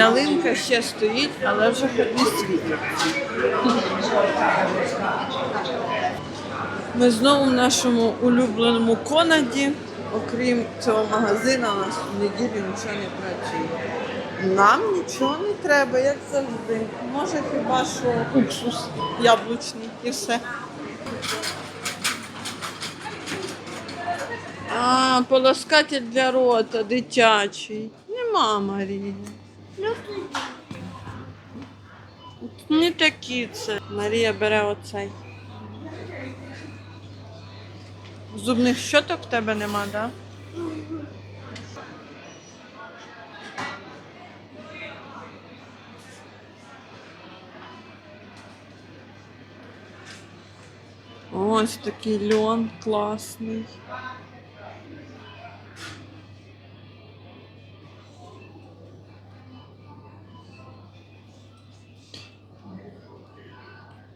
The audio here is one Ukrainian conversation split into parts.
Ялинка ще стоїть, але вже не світить. Ми знову в нашому улюбленому Конаді. Окрім цього магазину, у нас в неділю нічого не працює. Нам нічого не треба, як завжди. Може хіба що уксус яблучний і все. А, полоскатель для рота дитячий. Нема Марії. Не такі це. Марія бере оцей. Зубних щоток в тебе нема, так? Да? Ось такий льон класний.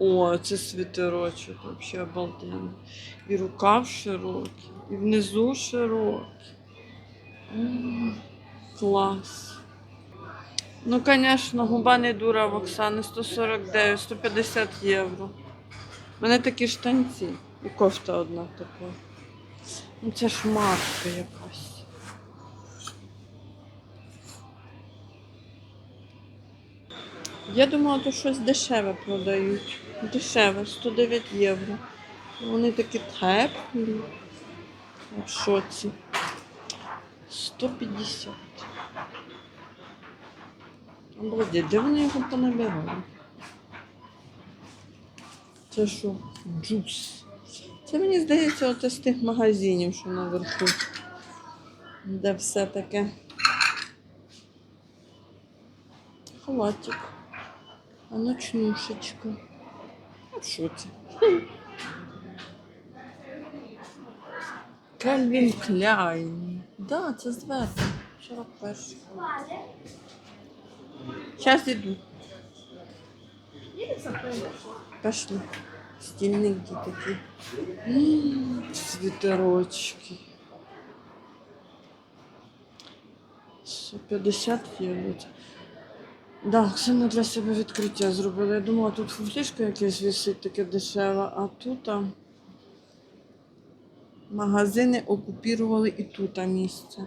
О, це світерочок, взагалі обалденний. І рукав широкий, і внизу широкий. Клас. Ну, звісно, губа не дура в Оксани 149, 150 євро. У мене такі штанці. І кофта одна така. Ну це ж марка якась. Я думала, то щось дешеве продають. Дешеве, 109 євро. Вони такі теплі. В шоці. 150. Обалдеть, де вони його понабирали? Це що? Джус. Це мені здається, оце з тих магазинів, що наверху. Де все таке. Халатик. А ночнушечка. А що? Кельвін Кляйн. Да, це зверху. 41. Зараз іду. Пошли. Стільники такі. Світерочки. 150 євро. Да, Оксана для себе відкриття зробила. Я думала, тут фуфлішка якесь висить таке дешеве, а тут а, магазини окупірували і тут а, місце.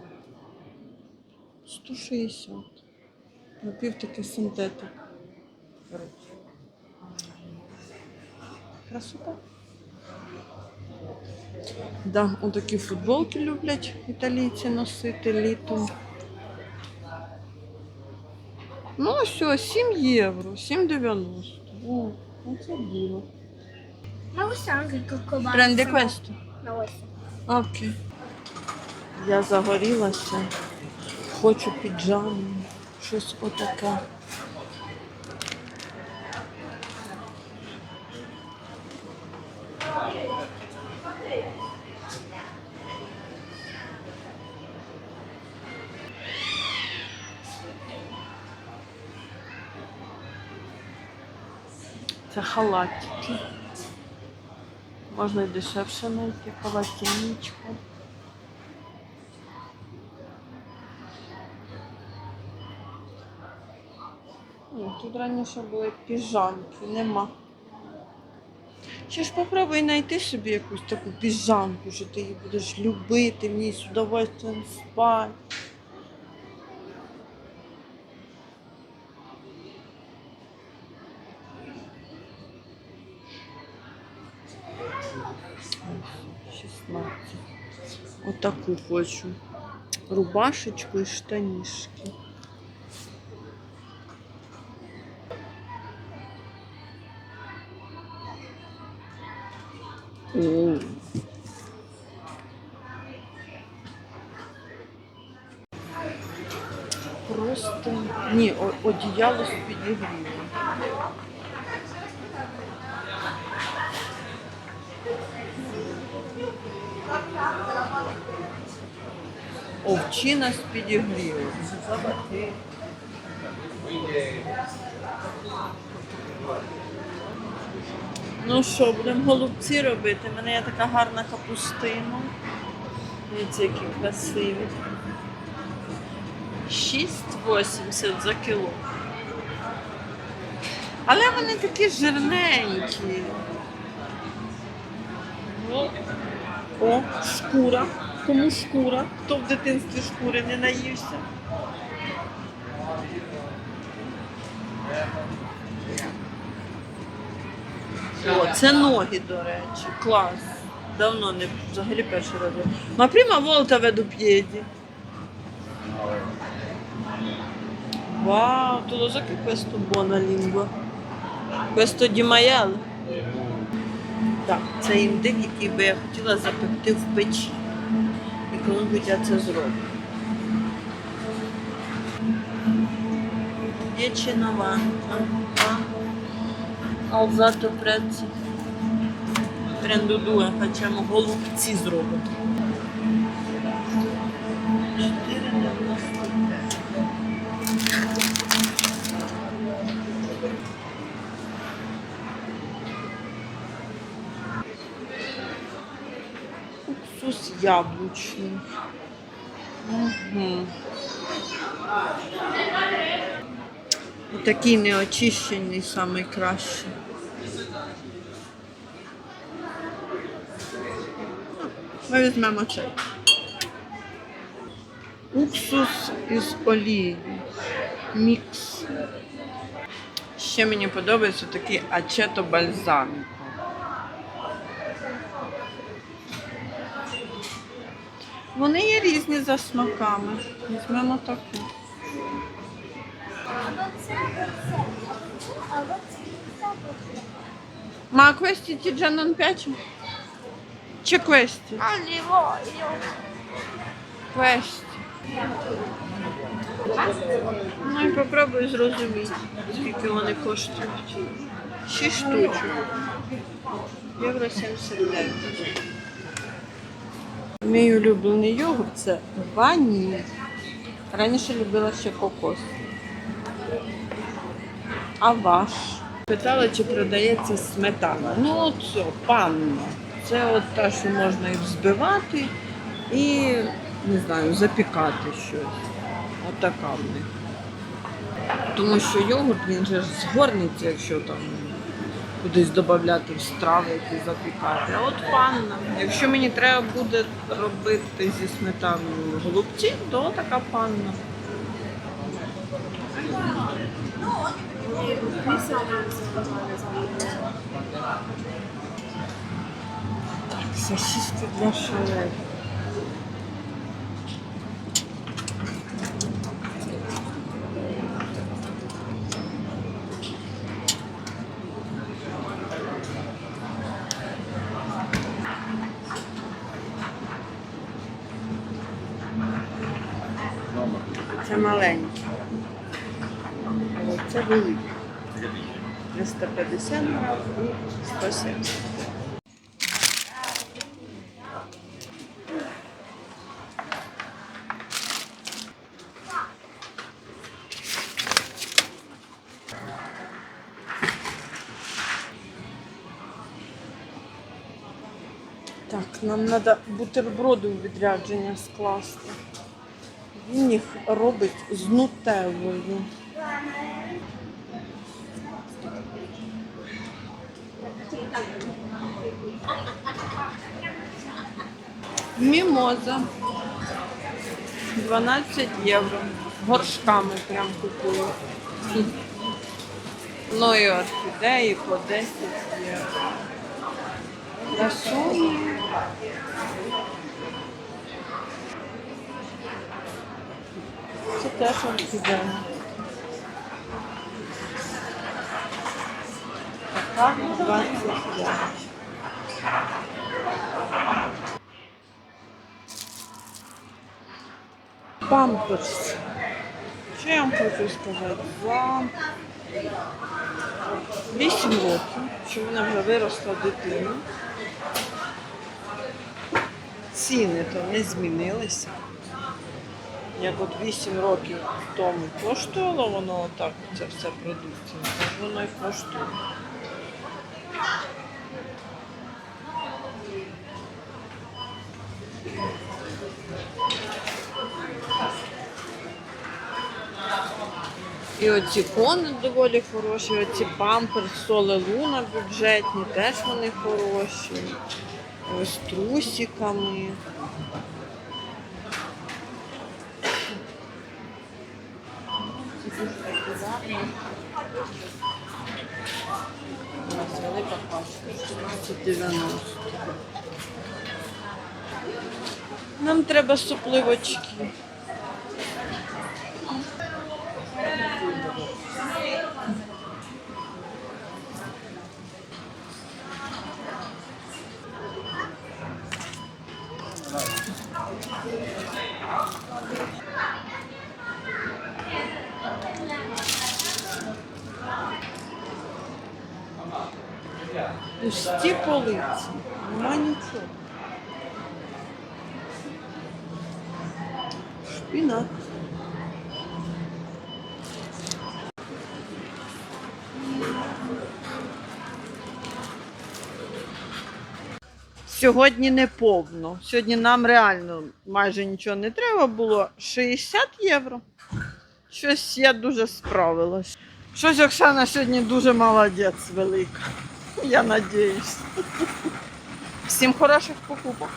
160. Напів таке синтетик. Красота. Да, отакі футболки люблять італійці носити літом. Ну, все, 7 євро, 7,90. О, оце було. Ma questa è anche il coccoballo. Prendi questo? Окей. Я загорілася. Хочу піджаму. Щось отаке. Це халатики. Можна і дешевше знайти полотенечко. Тут раніше були піжамки, нема. Ще ж попробуй знайти собі якусь таку піжамку, що ти її будеш любити, в ній з удовольствием спати. Отаку хочу. Рубашечку і штанішки. О. Просто ні, одіяло з підігрівом. Овчина з підігрівом. Ну що, будемо голубці робити. У мене є така гарна капустина. Дивіться, які красиві. 6,80 за кіло. Але вони такі жирненькі. О, О, шкура. Кому шкура? Хто в дитинстві шкури не наївся? О, це ноги, до речі. Клас. Давно не взагалі перший раз. Volta vedo piedi. Wow, tu lo so che questo buona lingua. Questo di. Так, це індик, який би я хотіла запекти в печі. Коли-небудь я це зроблю. Alzato prezzi. Prendo due, facciamo голубці зробимо. Уксус яблучний. Угу. Такий неочищений найкращий. Ми візьмемо цей. Уксус із олії. Мікс. Ще мені подобається такий ачето бальзаміко. Вони є різні за смаками. Візьмемо таку. Або це, або це. Або це. Ma questi ti già non piacciono? C'è questi. А не voglio. Questi. Ну і попробуй зрозуміти, скільки вони коштують. Шість штучок. Євро 79. Мій улюблений йогурт це ваніль. Раніше любила ще кокос. А ваш? Питала, чи продається сметана. Ну, це, панна. Це от та, що можна і взбивати, і не знаю, запікати щось. От така в них. Тому що йогурт він же згорнеться, якщо там кудись додати в страви, які запікати. А от панна. Якщо мені треба буде робити зі сметаною голубці, то така панна. Сосиски для шале. Це маленьке. Це велике. 350 грам і 170. Так, нам треба бутерброди у відрядження скласти. Він їх робить з нутеллою. Мімоза. 12 євро. Горшками прям купую. Ну і орхідеї по 10 євро. Красуні. Це теж орхідея. Така 25. Памперс. Що я вам хочу сказати? За 8 років, що в мене вже виросла дитина. Ціни то не змінилися. Як от 8 років тому коштувало воно отак, ця вся продукція, так воно і коштує. І оці кони доволі хороші, оці памперс, соли луна бюджетні, теж вони хороші. Ось трусиками. Нас велика пачка, 14,90. Нам треба супливочки. Пусті полиці. Нема нічого. Шпінат. Сьогодні не повно. Сьогодні нам реально майже нічого не треба було. 60 євро. Щось я дуже справилась. Щось Оксана сьогодні дуже молодець велика. Я надіюсь. Всім хороших покупок.